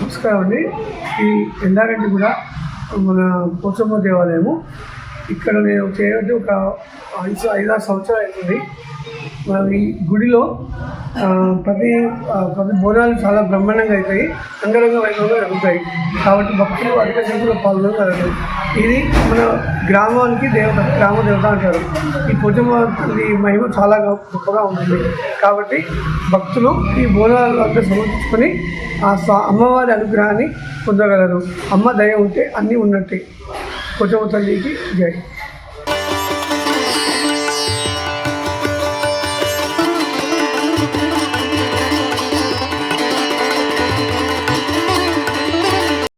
నమస్కారం అండి. ఈ ఎండారెడ్డి కూడా మన పోచమ్మ దేవాలయము. ఇక్కడ నేను చేయబట్టి ఒక ఐదు ఐదారు సంవత్సరాలు అవుతుంది. మరి ఈ గుడిలో ప్రతి ప్రతి బోనాలు చాలా బ్రహ్మాండంగా అవుతాయి. అంగరంగ వైభవంగా జరుగుతాయి. కాబట్టి భక్తులు అధిక సంఖ్యలో పాల్గొనగలరు ఇది మన గ్రామానికి దేవత గ్రామ దేవత అంటారు. ఈ పొజమ్మ ఈ మహిమ చాలా గొప్పగా ఉంటుంది. కాబట్టి భక్తులు ఈ బోనాలు అంతా సమర్పించుకొని ఆ అమ్మవారి అనుగ్రహాన్ని పొందగలరు. అమ్మ దయ ఉంటే అన్నీ ఉన్నట్టే. పొజమ్మ తల్లికి జై